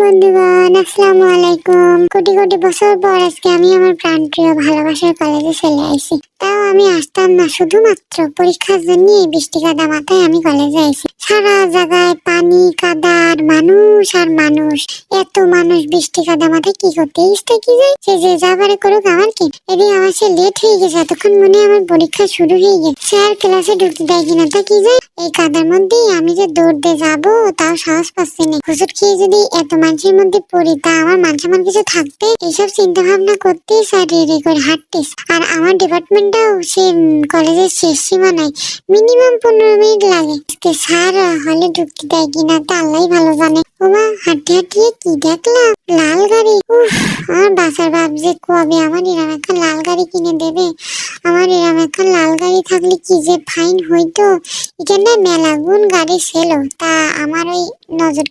பண்ணுங்க আসসালামু আলাইকুম। কোটি কোটি বছর পর আজকে আমি আমার প্রাণপ্রিয়, ভালোবাসার কলেজে চলে তাও আমি আসতাম না, শুধুমাত্র পরীক্ষার জন্য বৃষ্টি কাদা মাথায় আমি কলেজে সারা জায়গায় পানি মানুষ আর মানুষ। এত মানুষ বৃষ্টি কাদা মাথায় কি করতে? কি যায় সে যে করুক আমার কি? এদিকে আমার সে লেট হয়ে গেছে, এতক্ষণ মনে আমার পরীক্ষা শুরু হয়ে গেছে স্যার ক্লাসে ঢুকতে দেয় কিনা তা কি যায় এই কাদার মধ্যেই আমি যে দৌড় দিয়ে যাব, তাও সাহস পাচ্ছি না। হুজুর খেয়ে যদি এত মানুষের মধ্যে পড়ি তা আমার মান সম্মান কিছু থাকতে, এইসব চিন্তা ভাবনা করতে স্যার রেডি করে হাঁটতিস আর আমার ডিপার্টমেন্টটাও সে কলেজের শেষ সীমা নাই মিনিমাম পনেরো মিনিট লাগে। স্যার হলে ঢুকতে দেয় কিনা তা আল্লাহ ভালো জানে। লাল গাড়ি। যে কবে আমার লাল গাড়ি কিনে দেবে? আমার লাল গাড়ি থাকলে কি যে ফাইন গাড়ি ছিল। তা আমার নজর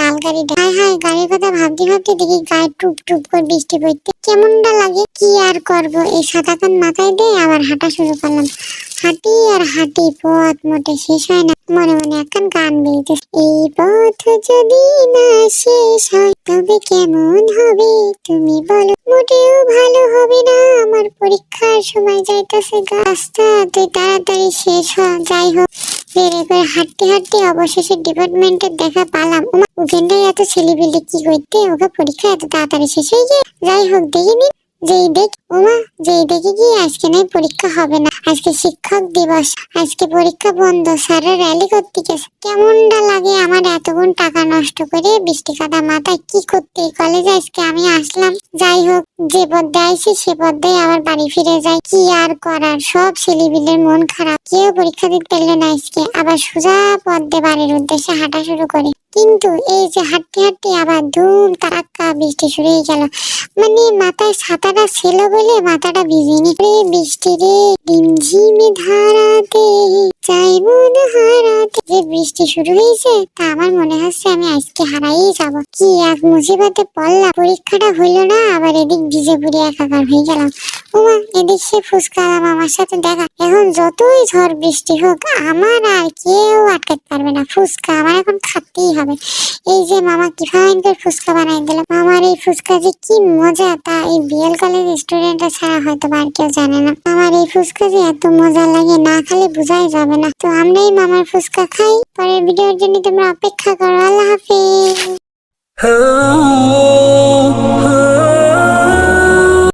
লাল কথা ভাবতে ভাবতে দেখি গায়ে টুপ টুপ করে বৃষ্টি পড়তে কেমনটা লাগে? কি আর করব? এই সাদা কান মাথায় দিয়ে, আবার হাঁটা শুরু করলাম। হাঁটি আর হাঁটি পথ মোটে শেষ হয় না। মনে মনে একখান গান বেরিয়েছে এই পথ যদি না শেষ হয়, তবে কেমন হবে? তুমি বলো, মোটেও ভালো হবে না। আমার পরীক্ষার সময় যাইতেছে তুই তাড়াতাড়ি শেষ হ যাই হোক। বেড়ে করে হাঁটতে হাঁটতে অবশেষে ডিপার্টমেন্টের দেখা পালাম। ওমা ওখানটায় এত ছেলেপিলে কি করতে? ওকে পরীক্ষা এত তাড়াতাড়ি শেষ হয়ে যায়? যাই হোক দেখিনি যেই দেখ ওমা যেই দেখে কি আজকে নাই পরীক্ষা হবে না। আজকে শিক্ষক দিবস, আজকে পরীক্ষা বন্ধ। র্যালি করতে গেছে কেমনটা লাগে আমার এতগুণ টাকা নষ্ট করে বৃষ্টি কাদা মাথায়? কি করতে? কলেজে আজকে আমি আসলাম। যাই হোক, যে পথে আইছি সে পথে আবার বাড়ি ফিরে যাই। কি আর করার? সব ছেলেপিলের মন খারাপ। কেউ পরীক্ষা দিতে পারলে না আজকে। আবার সোজা পথ দিয়ে বাড়ির উদ্দেশ্যে হাঁটা শুরু করি। কিন্তু এই যে হাঁটতে হাঁটতে আবার ধুম তারাক্কা বৃষ্টি শুরু হয়ে গেল। মানে মাথায় ছাতাটা ছিল বলে মাথাটা ভিজেনি। রে বৃষ্টি রে রিমঝিমে ধারাতে। চাই না হারাতে যে বৃষ্টি শুরু হয়েছে, তা আমার মনে হচ্ছে আমি আজকে হারাই যাব। কি এক মুসিবতে পড়লাম। পরীক্ষাটা হইল না, আবার এদিক ভিজে পুড়ে একাকার হয়ে গেলাম। ওমা এদিক সে ফুসকালাম আমার সাথে দেখা। এখন যতই ঝড় বৃষ্টি হোক, আমার আর কেউ আটকাতে পারবে না। ফুসকা আমার এখন খাতেই হবে। এই যে মামা কি ফাইন করে ফুচকা বানাই দিল? মামার এই ফুচকা যে কি মজা, তা এই বিএল কলেজ স্টুডেন্টরা ছাড়া হয়তো আর কেউ জানে না। আমার এই ফুচকা যে এত মজা লাগে, না খালি বোঝাই যাবে না। তো আমরাই মামার ফুচকা খাই। পরের ভিডিওর জন্য তোমরা অপেক্ষা করো, আল্লাহ হাফিজ।